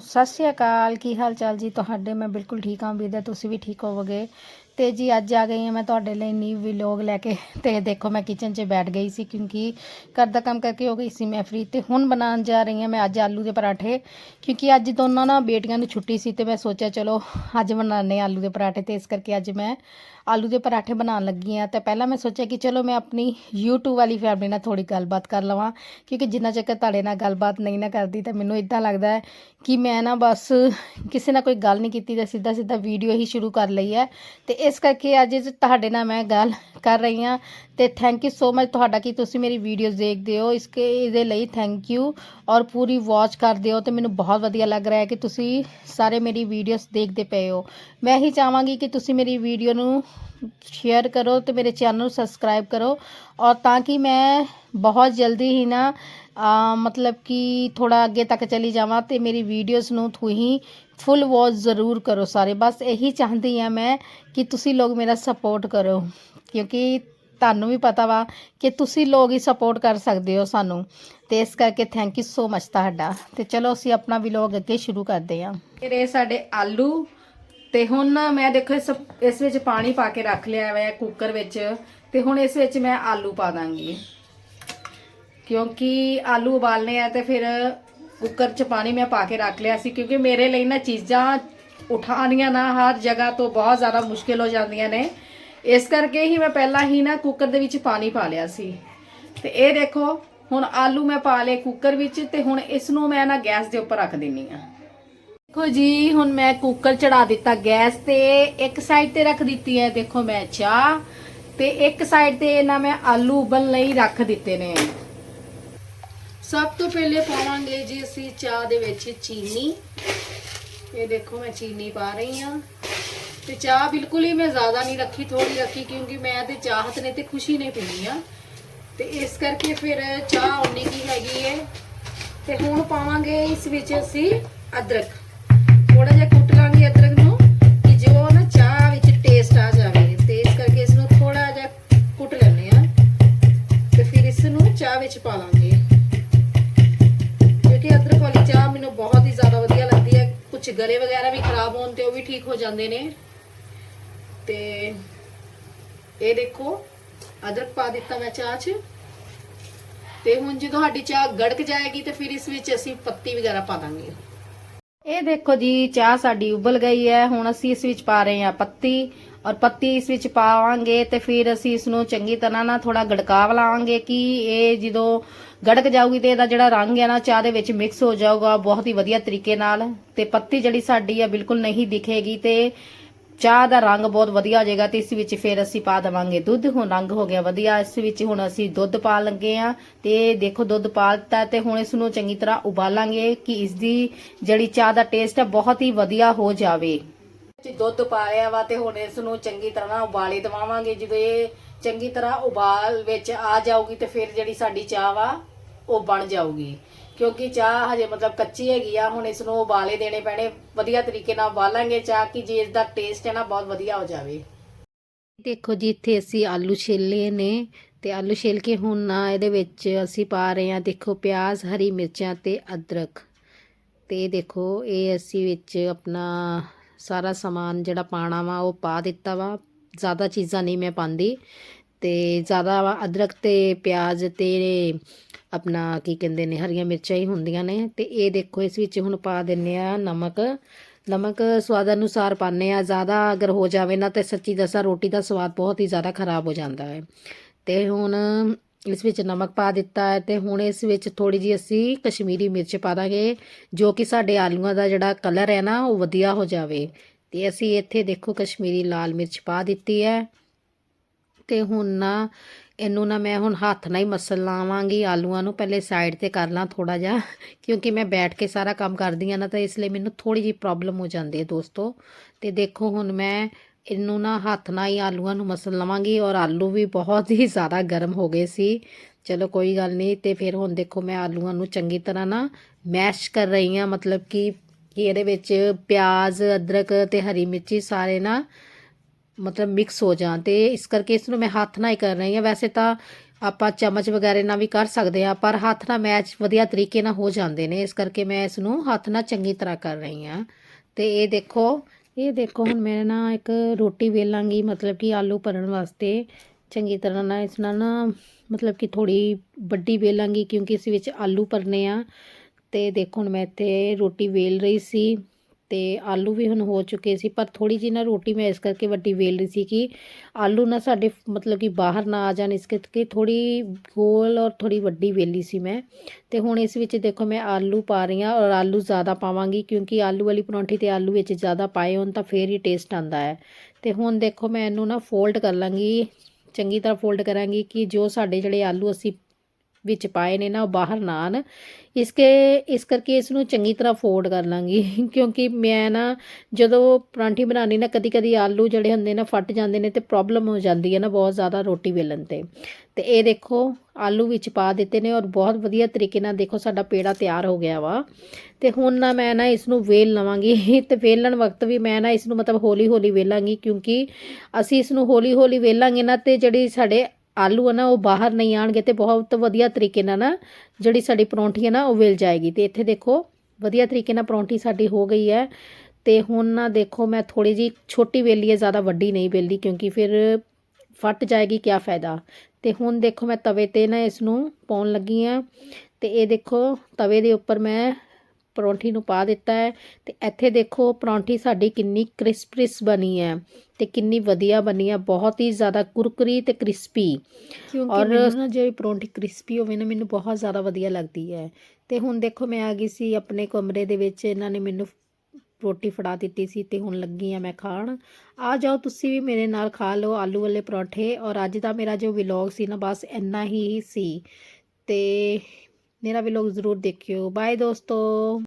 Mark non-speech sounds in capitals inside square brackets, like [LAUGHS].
ਸਤਿ ਸ਼੍ਰੀ ਅਕਾਲ, ਕੀ ਹਾਲ ਚਾਲ ਜੀ? ਤੁਹਾਡੇ ਮੈਂ ਬਿਲਕੁਲ ਠੀਕ ਹਾਂ, ਉਮੀਦ ਹੈ ਤੁਸੀਂ ਵੀ ਠੀਕ ਹੋਵੋਗੇ। ਤੇ ਜੀ ਅੱਜ ਆ ਗਈ ਹਾਂ ਮੈਂ ਤੁਹਾਡੇ ਲਈ ਨਿਊ ਵਲੌਗ ਲੈ ਕੇ। ਤੇ ਦੇਖੋ ਮੈਂ ਕਿਚਨ 'ਚ ਬੈਠ ਗਈ ਸੀ ਕਿਉਂਕਿ ਘਰ ਦਾ ਕੰਮ ਕਰਕੇ ਹੋ ਗਈ ਸੀ ਮੈਂ ਫ੍ਰੀ ਤੇ ਹੁਣ ਬਣਾਉਣ ਜਾ ਰਹੀ ਹਾਂ ਮੈਂ ਅੱਜ ਆਲੂ ਦੇ ਪਰਾਠੇ। ਕਿਉਂਕਿ ਅੱਜ ਦੋਨਾਂ ਨਾ ਬੇਟੀਆਂ ਨੂੰ ਛੁੱਟੀ ਸੀ ਤੇ ਮੈਂ ਸੋਚਿਆ ਚਲੋ ਅੱਜ ਬਣਾਉਂਦੇ ਹਾਂ ਆਲੂ ਦੇ ਪਰਾਠੇ ਤੇ ਇਸ ਕਰਕੇ ਅੱਜ ਮੈਂ ਆਲੂ ਦੇ ਪਰਾਠੇ ਬਣਾਉਣ ਲੱਗੀ ਹਾਂ। ਤੇ ਪਹਿਲਾਂ ਮੈਂ ਸੋਚਿਆ ਕਿ ਚਲੋ ਮੈਂ ਆਪਣੀ YouTube ਵਾਲੀ ਫੈਮਿਲੀ ਨਾਲ ਥੋੜੀ ਗੱਲਬਾਤ ਕਰ ਲਵਾਂ ਕਿਉਂਕਿ ਜਿੰਨਾ ਚੱਕਰ ਤੁਹਾਡੇ ਨਾਲ ਗੱਲਬਾਤ ਨਹੀਂ ਨਾ ਕਰਦੀ ਤਾਂ ਮੈਨੂੰ ਇਦਾਂ ਲੱਗਦਾ ਹੈ ਕਿ ਮੈਂ ਨਾ ਬਸ ਕਿਸੇ ਨਾਲ ਕੋਈ ਗੱਲ ਨਹੀਂ ਕੀਤੀ ਤਾਂ ਸਿੱਧਾ ਸਿੱਧਾ ਵੀਡੀਓ ਹੀ ਸ਼ੁਰੂ ਕਰ ਲਈ ਹੈ। ਤੇ ਇਸ ਕਰਕੇ ਅੱਜ ਤੁਹਾਡੇ ਨਾਲ ਮੈਂ ਗੱਲ ਕਰ ਰਹੀ ਹਾਂ ਤੇ ਥੈਂਕ ਯੂ ਸੋ ਮਚ ਤੁਹਾਡਾ ਕਿ ਤੁਸੀਂ ਮੇਰੀ ਵੀਡੀਓਜ਼ ਦੇਖਦੇ ਹੋ। ਇਸਕੇ ਇਹਦੇ ਲਈ ਥੈਂਕ ਯੂ ਔਰ ਪੂਰੀ ਵਾਚ ਕਰਦੇ ਹੋ ਤੇ ਮੈਨੂੰ ਬਹੁਤ ਵਧੀਆ ਲੱਗ ਰਿਹਾ ਹੈ ਕਿ ਤੁਸੀਂ ਸਾਰੇ ਮੇਰੀ ਵੀਡੀਓਜ਼ ਦੇਖਦੇ ਪਏ ਹੋ। ਮੈਂ ਹੀ ਚਾਹਾਂਗੀ ਕਿ ਤੁਸੀਂ ਮੇਰੀ ਵੀਡੀਓ ਨੂੰ ਸ਼ੇਅਰ ਕਰੋ ਤੇ ਮੇਰੇ ਚੈਨਲ ਨੂੰ ਸਬਸਕ੍ਰਾਈਬ ਕਰੋ ਔਰ ਤਾਂ ਕਿ ਮੈਂ ਬਹੁਤ ਜਲਦੀ ਹੀ ਨਾ ਮਤਲਬ ਕਿ ਥੋੜਾ ਅੱਗੇ ਤੱਕ ਚਲੀ ਜਾਵਾਂ ਤੇ ਮੇਰੀ ਵੀਡੀਓਜ਼ ਨੂੰ ਤੁਸੀਂ ਫੁੱਲ ਵਾਚ ਜ਼ਰੂਰ ਕਰੋ ਸਾਰੇ। ਬਸ ਇਹੀ ਚਾਹੁੰਦੀ ਆ ਮੈਂ ਕਿ ਤੁਸੀਂ ਲੋਕ ਮੇਰਾ ਸਪੋਰਟ ਕਰੋ ਕਿਉਂਕਿ ਤੁਹਾਨੂੰ ਵੀ ਪਤਾ ਵਾ ਕਿ ਤੁਸੀਂ ਲੋਕ ਹੀ ਸਪੋਰਟ ਕਰ ਸਕਦੇ ਹੋ ਸਾਨੂੰ। ਤੇ ਇਸ ਕਰਕੇ ਥੈਂਕ ਯੂ ਸੋ ਮਚ ਤੁਹਾਡਾ। ਤੇ ਚਲੋ ਅਸੀਂ ਆਪਣਾ ਵਲੌਗ ਅੱਗੇ ਸ਼ੁਰੂ ਕਰਦੇ ਹਾਂ। ਫਿਰ ਇਹ ਸਾਡੇ ਆਲੂ। ਤੇ ਹੁਣ ਮੈਂ ਦੇਖੋ ਇਸ ਇਸ ਵਿੱਚ ਪਾਣੀ ਪਾ ਕੇ ਰੱਖ ਲਿਆ ਹੋਇਆ ਕੁੱਕਰ ਵਿੱਚ। ਤੇ ਹੁਣ ਇਸ ਵਿੱਚ ਮੈਂ ਆਲੂ ਪਾ ਦਾਂਗੀ। ਕਿਉਂਕਿ ਆਲੂ ਉਬਾਲਨੇ ਆ ਤੇ ਫਿਰ ਕੁੱਕਰ 'ਚ ਪਾਣੀ ਮੈਂ ਪਾ ਕੇ ਰੱਖ ਲਿਆ ਸੀ, ਕਿਉਂਕਿ ਮੇਰੇ ਲਈ ਨਾ ਚੀਜ਼ਾਂ ਉਠਾਉਣੀਆਂ ਨਾ ਹਰ ਜਗ੍ਹਾ ਤੋਂ ਬਹੁਤ ਜ਼ਿਆਦਾ ਮੁਸ਼ਕਿਲ ਹੋ ਜਾਂਦੀਆਂ ਨੇ। ਇਸ ਕਰਕੇ ਹੀ ਮੈਂ ਪਹਿਲਾਂ ਹੀ ਨਾ ਕੁੱਕਰ ਦੇ ਵਿੱਚ ਪਾਣੀ ਪਾ ਲਿਆ ਸੀ। ਤੇ ਇਹ ਦੇਖੋ, ਹੁਣ ਆਲੂ ਮੈਂ ਪਾ ਲਏ ਕੁੱਕਰ ਵਿੱਚ ਤੇ ਹੁਣ ਇਸ ਨੂੰ ਮੈਂ ਨਾ ਗੈਸ ਦੇ ਉੱਪਰ ਰੱਖ ਦਿੰਨੀ ਆ ਦੇਖੋ ਜੀ, ਹੁਣ ਮੈਂ ਕੁੱਕਰ ਚੜਾ ਦਿੱਤਾ ਗੈਸ ਤੇ, ਇੱਕ ਸਾਈਡ ਤੇ ਰੱਖ ਦਿੱਤੀ ਹੈ, ਦੇਖੋ ਮੈਂ ਚਾਹ ਤੇ ਇੱਕ ਸਾਈਡ ਤੇ ਨਾ ਮੈਂ ਆਲੂ ਉਬਲਣ ਲਈ ਰੱਖ ਦਿੱਤੇ ਨੇ। ਸਭ ਤੋਂ ਪਹਿਲੇ ਪਾਵਾਂਗੇ ਜੀ ਅਸੀਂ ਚਾਹ ਦੇ ਵਿੱਚ ਚੀਨੀ। ਇਹ ਦੇਖੋ ਮੈਂ ਚੀਨੀ ਪਾ ਰਹੀ ਹਾਂ। ਤੇ ਚਾਹ ਬਿਲਕੁਲ ਹੀ ਮੈਂ ਜ਼ਿਆਦਾ ਨਹੀਂ ਰੱਖੀ ਥੋੜੀ ਰੱਖੀ ਕਿਉਂਕਿ ਮੈਂ ਤੇ ਚਾਹਤ ਨੇ ਤੇ ਖੁਸ਼ੀ ਨੇ ਪੀਣੀ ਆ। ਤੇ ਇਸ ਕਰਕੇ ਫਿਰ ਚਾਹ ਉਨੀ ਕੀ ਹੈਗੀ ਹੈ ਤੇ ਹੁਣ ਪਾਵਾਂਗੇ ਇਸ ਵਿੱਚ ਅਸੀਂ ਅਦਰਕ। ਥੋੜਾ ਜਿਹਾ ਕੁੱਟ ਲਾਂਗੇ ਅਦਰਕ ਨੂੰ ਕਿ ਜੋ ਨਾ ਚਾਹ ਵਿੱਚ ਟੇਸਟ ਆ ਜਾਵੇ। ਤੇ ਇਸ ਕਰਕੇ ਇਸ ਨੂੰ ਥੋੜਾ ਜਿਹਾ ਕੁੱਟ ਲੈਣੇ ਆ ਤੇ ਫਿਰ ਇਸ ਨੂੰ ਚਾਹ ਵਿੱਚ ਪਾ ਲਾਂਗੇ। ਕਿਉਂਕਿ ਅਦਰਕ ਵਾਲੀ ਚਾਹ ਮੈਨੂੰ ਬਹੁਤ ਹੀ ਜ਼ਿਆਦਾ ਵਧੀਆ ਲੱਗਦੀ ਹੈ। ਕੁਝ ਗਲੇ ਵਗੈਰਾ ਵੀ ਖਰਾਬ ਹੋਣ ਤੇ ਉਹ ਵੀ ਠੀਕ ਹੋ ਜਾਂਦੇ ਨੇ। ਤੇ ਇਹ ਦੇਖੋ, ਅਦਰਕ ਪਾ ਦਿੱਤਾ ਮੈਂ ਚਾਹ 'ਚ। ਤੇ ਹੁਣ ਜਦੋਂ ਸਾਡੀ ਚਾਹ ਗੜਕ ਜਾਏਗੀ ਤੇ ਫਿਰ ਇਸ ਵਿੱਚ ਅਸੀਂ ਪੱਤੀ ਵਗੈਰਾ ਪਾ ਦਾਂਗੇ। ਇਹ ਦੇਖੋ ਜੀ, ਚਾਹ ਸਾਡੀ ਉਬਲ ਗਈ ਹੈ। ਹੁਣ ਅਸੀਂ ਇਸ ਵਿੱਚ ਪਾ ਰਹੇ ਹਾਂ ਪੱਤੀ। ਔਰ ਪੱਤੀ ਇਸ ਵਿੱਚ ਪਾਵਾਂਗੇ ਤੇ ਫਿਰ ਅਸੀਂ ਇਸ ਨੂੰ ਚੰਗੀ ਤਰ੍ਹਾਂ ਨਾਲ ਥੋੜਾ ਗੜਕਾਵ ਲਾਵਾਂਗੇ ਕਿ ਇਹ ਜਦੋਂ ਗੜਕ ਜਾਊਗੀ ਤੇ ਇਹਦਾ ਜਿਹੜਾ ਰੰਗ ਹੈ ਨਾ ਚਾਹ ਦੇ ਵਿੱਚ ਮਿਕਸ ਹੋ ਜਾਊਗਾ, ਬਹੁਤ ਹੀ ਵਧੀਆ ਤਰੀਕੇ ਨਾਲ। ਤੇ ਪੱਤੀ ਜਿਹੜੀ ਸਾਡੀ ਆ ਬਿਲਕੁਲ ਨਹੀਂ ਦਿਖੇਗੀ ਤੇ ਚਾਹ ਦਾ ਰੰਗ ਬਹੁਤ ਵਧੀਆ ਹੋ ਜਾਏਗਾ ਤੇ ਇਸ ਵਿੱਚ ਫਿਰ ਅਸੀਂ ਪਾ ਦੇਵਾਂਗੇ ਦੁੱਧ। ਹੁਣ ਰੰਗ ਹੋ ਗਿਆ ਵਧੀਆ, ਇਸ ਵਿੱਚ ਹੁਣ ਅਸੀਂ ਦੁੱਧ ਪਾ ਲੱਗੇ ਆ ਤੇ ਦੇਖੋ ਦੁੱਧ ਪਾ ਦਿੱਤਾ ਤੇ ਹੁਣ ਇਸ ਨੂੰ ਚੰਗੀ ਤਰ੍ਹਾਂ ਉਬਾਲਾਂਗੇ ਕਿ ਇਸ ਦੀ ਜਿਹੜੀ ਚਾਹ ਦਾ ਟੇਸਟ ਹੈ ਬਹੁਤ ਹੀ ਵਧੀਆ ਹੋ ਜਾਵੇ। ਤੇ ਦੁੱਧ ਪਾਇਆ ਵਾ ਤੇ ਹੁਣ ਇਸ ਨੂੰ ਚੰਗੀ ਤਰ੍ਹਾਂ ਉਬਾਲੇ ਦਵਾਵਾਂਗੇ। ਜਦੋਂ ਇਹ ਚੰਗੀ ਤਰ੍ਹਾਂ ਉਬਾਲ ਵਿੱਚ ਆ ਜਾਊਗੀ ਤੇ ਫਿਰ ਜਿਹੜੀ ਸਾਡੀ ਚਾਹ ਵਾ, ਉਹ ਬਣ ਜਾਊਗੀ। ਕਿਉਂਕਿ ਚਾਹ ਹਜੇ ਮਤਲਬ ਕੱਚੀ ਹੈਗੀ ਆ, ਹੁਣ ਇਸ ਨੂੰ ਉਬਾਲੇ ਦੇਣੇ ਪੈਣੇ। ਵਧੀਆ ਤਰੀਕੇ ਨਾਲ ਉਬਾਲਾਂਗੇ ਚਾਹ ਕਿ ਜੇ ਇਸ ਦਾ ਟੇਸਟ ਹੈ ਨਾ ਬਹੁਤ ਵਧੀਆ ਹੋ ਜਾਵੇ। ਦੇਖੋ ਜੀ, ਇੱਥੇ ਅਸੀਂ ਆਲੂ ਛਿੱਲੇ ਨੇ ਤੇ ਆਲੂ ਛਿੱਲ ਕੇ ਹੁਣ ਨਾ ਇਹਦੇ ਵਿੱਚ ਅਸੀਂ ਪਾ ਰਹੇ ਹਾਂ, ਦੇਖੋ ਪਿਆਜ਼, ਹਰੀ ਮਿਰਚਾਂ ਤੇ ਅਦਰਕ। ਤੇ ਦੇਖੋ, ਇਹ ਅਸੀਂ ਵਿੱਚ ਆਪਣਾ ਸਾਰਾ ਸਮਾਨ ਜਿਹੜਾ ਪਾਣਾ ਵਾ, ਉਹ ਪਾ ਦਿੱਤਾ ਵਾ। ਜ਼ਿਆਦਾ ਚੀਜ਼ਾਂ ਨਹੀਂ ਮੈਂ ਪਾਉਂਦੀ। ਤੇ ਜ਼ਿਆਦਾ ਵਾ, ਅਦਰਕ ਤੇ ਪਿਆਜ਼ ਤੇ ਆਪਣਾ ਕੀ ਕਹਿੰਦੇ ਨੇ, ਹਰੀਆਂ ਮਿਰਚਾਂ ਹੀ ਹੁੰਦੀਆਂ ਨੇ। ਤੇ ਇਹ ਦੇਖੋ, ਇਸ ਵਿੱਚ ਹੁਣ ਪਾ ਦਿੰਨੇ ਆ ਨਮਕ। ਨਮਕ ਸਵਾਦ ਅਨੁਸਾਰ ਪਾਣੇ ਆ। ਜ਼ਿਆਦਾ ਅਗਰ ਹੋ ਜਾਵੇ ਨਾ, ਤੇ ਸੱਚੀ ਦੱਸਾਂ ਰੋਟੀ ਦਾ ਸਵਾਦ ਬਹੁਤ ਹੀ ਜ਼ਿਆਦਾ ਖਰਾਬ ਹੋ ਜਾਂਦਾ ਹੈ। ਤੇ ਹੁਣ ਇਸ ਵਿੱਚ ਨਮਕ ਪਾ ਦਿੱਤਾ ਹੈ ਤੇ ਹੁਣ ਇਸ ਵਿੱਚ ਥੋੜੀ ਜੀ ਅਸੀਂ ਕਸ਼ਮੀਰੀ ਮਿਰਚ ਪਾ ਦਾਂਗੇ, ਜੋ ਕਿ ਸਾਡੇ ਆਲੂਆਂ ਦਾ ਜਿਹੜਾ ਕਲਰ ਹੈ ਨਾ, ਉਹ ਵਧੀਆ ਹੋ ਜਾਵੇ। ਤੇ ਅਸੀਂ ਇੱਥੇ ਦੇਖੋ ਕਸ਼ਮੀਰੀ ਲਾਲ ਮਿਰਚ ਪਾ ਦਿੱਤੀ ਹੈ। ਤੇ ਹੁਣ ਨਾ, ਇਹਨੂੰ ਨਾ ਮੈਂ ਹੁਣ ਹੱਥ ਨਾਲ ਹੀ ਮਸਲ ਲਾਵਾਂਗੀ। ਆਲੂਆਂ ਨੂੰ ਪਹਿਲੇ ਸਾਈਡ ਤੇ ਕਰ ਲਾਂ ਥੋੜਾ ਜਿਹਾ, ਕਿਉਂਕਿ ਮੈਂ ਬੈਠ ਕੇ ਸਾਰਾ ਕੰਮ ਕਰਦੀ ਆ ਨਾ, ਤਾਂ ਇਸ ਲਈ ਮੈਨੂੰ ਥੋੜੀ ਜਿਹੀ ਪ੍ਰੋਬਲਮ ਹੋ ਜਾਂਦੀ ਹੈ ਦੋਸਤੋ। ਤੇ ਦੇਖੋ ਹੁਣ ਮੈਂ ਇਹਨੂੰ ਨਾ ਹੱਥ ਨਾਲ ਹੀ ਆਲੂਆਂ ਨੂੰ ਮਸਲ ਲਵਾਂਗੀ ਔਰ ਆਲੂ ਵੀ ਬਹੁਤ ਹੀ ਜ਼ਿਆਦਾ ਗਰਮ ਹੋ ਗਏ ਸੀ। ਚਲੋ ਕੋਈ ਗੱਲ ਨਹੀਂ, ਤੇ ਫਿਰ ਹੁਣ ਦੇਖੋ ਮੈਂ ਆਲੂਆਂ ਨੂੰ ਚੰਗੀ ਤਰ੍ਹਾਂ ਨਾ ਮੈਸ਼ ਕਰ ਰਹੀ ਹਾਂ। ਮਤਲਬ ਕਿ ਕਿ ਇਹਦੇ ਵਿੱਚ ਪਿਆਜ਼, ਅਦਰਕ ਤੇ ਹਰੀ ਮਿਰਚੀ ਸਾਰੇ ਨਾ ਮਤਲਬ ਮਿਕਸ ਹੋ ਜਾਣ ਤੇ ਇਸ ਕਰਕੇ ਇਸ ਨੂੰ ਮੈਂ ਹੱਥ ਨਾਲ ਹੀ ਕਰ ਰਹੀ ਹਾਂ। ਵੈਸੇ ਤਾਂ ਆਪਾਂ ਚਮਚ ਵਗੈਰੇ ਨਾਲ ਵੀ ਕਰ ਸਕਦੇ ਆ ਪਰ ਹੱਥ ਨਾਲ ਮੈਚ ਵਧੀਆ ਤਰੀਕੇ ਨਾਲ ਹੋ ਜਾਂਦੇ ਨੇ। ਇਸ ਕਰਕੇ ਮੈਂ ਇਸ ਨੂੰ ਹੱਥ ਨਾਲ ਚੰਗੀ ਤਰ੍ਹਾਂ ਕਰ ਰਹੀ ਹਾਂ। ਤੇ ਇਹ ਦੇਖੋ ਇਹ ਦੇਖੋ, ਹੁਣ ਮੈਂ ਨਾ ਇੱਕ ਰੋਟੀ ਵੇਲਾਂਗੀ, ਮਤਲਬ ਕਿ ਆਲੂ ਭਰਨ ਵਾਸਤੇ। ਚੰਗੀ ਤਰ੍ਹਾਂ ਨਾਲ ਇਸ ਨਾਲ ਨਾ, ਮਤਲਬ ਕਿ ਥੋੜੀ ਵੱਡੀ ਵੇਲਾਂਗੀ, ਕਿਉਂਕਿ ਇਸ ਵਿੱਚ ਆਲੂ ਭਰਨੇ ਆ। ਤੇ ਦੇਖੋ, ਹੁਣ ਮੈਂ ਇੱਥੇ ਰੋਟੀ ਵੇਲ ਰਹੀ ਸੀ। ਤੇ ਆਲੂ ਵੀ ਹੁਣ ਹੋ ਚੁੱਕੇ ਸੀ, ਪਰ ਥੋੜੀ ਜਿਹੀ ਨਾ ਰੋਟੀ ਮੈਂ ਇਸ ਕਰਕੇ ਵੱਡੀ ਵੇਲ ਰਹੀ ਸੀ ਕਿ ਆਲੂ ਨਾ ਸਾਡੇ ਮਤਲਬ ਕਿ ਬਾਹਰ ਨਾ ਆ ਜਾਣ, ਇਸ ਕਰਕੇ ਥੋੜੀ ਗੋਲ ਔਰ ਥੋੜੀ ਵੱਡੀ ਵੇਲੀ ਸੀ ਮੈਂ। ਤੇ ਹੁਣ ਇਸ ਵਿੱਚ ਦੇਖੋ ਮੈਂ ਆਲੂ ਪਾ ਰਹੀ ਹਾਂ ਔਰ ਆਲੂ ਜ਼ਿਆਦਾ ਪਾਵਾਂਗੀ, ਕਿਉਂਕਿ ਆਲੂ ਵਾਲੀ ਪਰੌਂਠੀ ਤੇ ਆਲੂ ਵਿੱਚ ਜ਼ਿਆਦਾ ਪਾਏ ਹੋਣ ਤਾਂ ਫੇਰ ਹੀ ਟੇਸਟ ਆਂਦਾ ਹੈ। ਤੇ ਹੁਣ ਦੇਖੋ ਮੈਂ ਇਹਨੂੰ ਨਾ ਫੋਲਡ ਕਰ ਲਾਂਗੀ, ਚੰਗੀ ਤਰ੍ਹਾਂ ਫੋਲਡ ਕਰਾਂਗੀ ਕਿ ਜੋ ਸਾਡੇ ਜਿਹੜੇ ਆਲੂ ਅਸੀਂ ਵਿੱਚ ਪਾਏ ਨੇ ਨਾ, ਉਹ ਬਾਹਰ ਨਾ ਆਣ ਇਸਕੇ, ਇਸ ਕਰਕੇ ਇਸ ਨੂੰ ਚੰਗੀ ਤਰ੍ਹਾਂ ਫੋਲਡ ਕਰ ਲਾਂਗੀ। [LAUGHS] ਕਿਉਂਕਿ ਮੈਂ ਨਾ, ਜਦੋਂ ਪਰਾਂਠੀ ਬਣਾਉਣੀ ਨਾ ਕਦੀ ਕਦੀ ਆਲੂ ਜਿਹੜੇ ਹੁੰਦੇ ਨਾ, ਫਟ ਜਾਂਦੇ ਨੇ ਤੇ ਪ੍ਰੋਬਲਮ ਹੋ ਜਾਂਦੀ ਹੈ ਨਾ, ਬਹੁਤ ਜ਼ਿਆਦਾ ਰੋਟੀ ਵੇਲਣ ਤੇ। ਤੇ ਇਹ ਦੇਖੋ, ਆਲੂ ਵਿੱਚ ਪਾ ਦਿੱਤੇ ਨੇ ਔਰ ਬਹੁਤ ਵਧੀਆ ਤਰੀਕੇ ਨਾਲ ਦੇਖੋ, ਸਾਡਾ ਪੇੜਾ ਤਿਆਰ ਹੋ ਗਿਆ ਵਾ। ਤੇ ਹੁਣ ਨਾ ਮੈਂ ਨਾ ਇਸ ਨੂੰ ਵੇਲ ਲਵਾਂਗੀ। [LAUGHS] ਤੇ ਵੇਲਣ ਵਕਤ ਵੀ ਮੈਂ ਨਾ ਇਸ ਨੂੰ ਮਤਲਬ ਹੌਲੀ ਹੌਲੀ ਵੇਲਾਂਗੀ, ਕਿਉਂਕਿ ਅਸੀਂ ਇਸ ਨੂੰ ਹੌਲੀ ਹੌਲੀ ਵੇਲਾਂਗੇ ਨਾ, ਤੇ ਜਿਹੜੀ ਸਾਡੇ ਆਲੂ ਆ ਨਾ, ਉਹ ਬਾਹਰ ਨਹੀਂ ਆਣਗੇ ਤੇ ਬਹੁਤ ਵਧੀਆ ਤਰੀਕੇ ਨਾਲ ਨਾ ਜਿਹੜੀ ਸਾਡੀ ਪਰੌਂਠੀ ਹੈ ਨਾ, ਉਹ ਵੇਲ ਜਾਏਗੀ। ਤੇ ਇੱਥੇ ਦੇਖੋ, ਵਧੀਆ ਤਰੀਕੇ ਨਾਲ ਪਰੌਂਠੀ ਸਾਡੀ ਹੋ ਗਈ ਹੈ। ਤੇ ਹੁਣ ਨਾ ਦੇਖੋ, ਮੈਂ ਥੋੜੀ ਜੀ ਛੋਟੀ ਵੇਲੀ ਹੈ, ਜ਼ਿਆਦਾ ਵੱਡੀ ਨਹੀਂ ਵੇਲੀ ਕਿਉਂਕਿ ਫਿਰ ਫਟ ਜਾਏਗੀ ਕੀ ਫਾਇਦਾ। ਤੇ ਹੁਣ ਦੇਖੋ, ਮੈਂ ਤਵੇ ਤੇ ਨਾ ਇਸ ਨੂੰ ਪਾਉਣ ਲੱਗੀ ਆ ਤੇ ਇਹ ਦੇਖੋ, ਤਵੇ ਦੇ ਉੱਪਰ ਮੈਂ ਪਰੌਂਠੀ ਨੂੰ ਪਾ ਦਿੱਤਾ ਹੈ ਤੇ ਇੱਥੇ ਦੇਖੋ ਪਰੌਂਠੀ ਸਾਡੀ ਕਿੰਨੀ ਕ੍ਰਿਸਪ੍ਰਿਸ ਬਣੀ ਹੈ ਤੇ ਕਿੰਨੀ ਵਧੀਆ ਬਣੀ ਹੈ ਬਹੁਤ ਹੀ ਜ਼ਿਆਦਾ ਕੁਰਕਰੀ ਤੇ ਕ੍ਰਿਸਪੀ ਕਿਉਂਕਿ ਔਰ ਨਾ ਜਿਹੜੀ ਪਰੌਂਠੀ ਕ੍ਰਿਸਪੀ ਹੋਵੇ ਨਾ ਮੈਨੂੰ ਬਹੁਤ ਜ਼ਿਆਦਾ ਵਧੀਆ ਲੱਗਦੀ ਹੈ। ਤੇ ਹੁਣ ਦੇਖੋ ਮੈਂ ਆ ਗਈ ਸੀ ਆਪਣੇ ਕਮਰੇ ਦੇ ਵਿੱਚ ਇਹਨਾਂ ਨੇ ਮੈਨੂੰ ਰੋਟੀ ਫੜਾ ਦਿੱਤੀ ਸੀ ਤੇ ਹੁਣ ਲੱਗੀ ਆ ਮੈਂ ਖਾਣ। ਆ ਜਾਓ ਤੁਸੀਂ ਵੀ ਮੇਰੇ ਨਾਲ ਖਾ ਲਓ ਆਲੂ ਵਾਲੇ ਪਰੌਂਠੇ। ਔਰ ਅੱਜ ਦਾ ਮੇਰਾ ਜੋ ਵਲੌਗ ਸੀ ਨਾ ਬਸ ਇੰਨਾ ਹੀ ਸੀ। ਤੇ ਮੇਰਾ ਵਲੌਗ ਜ਼ਰੂਰ ਦੇਖਿਓ। ਬਾਏ ਦੋਸਤੋ।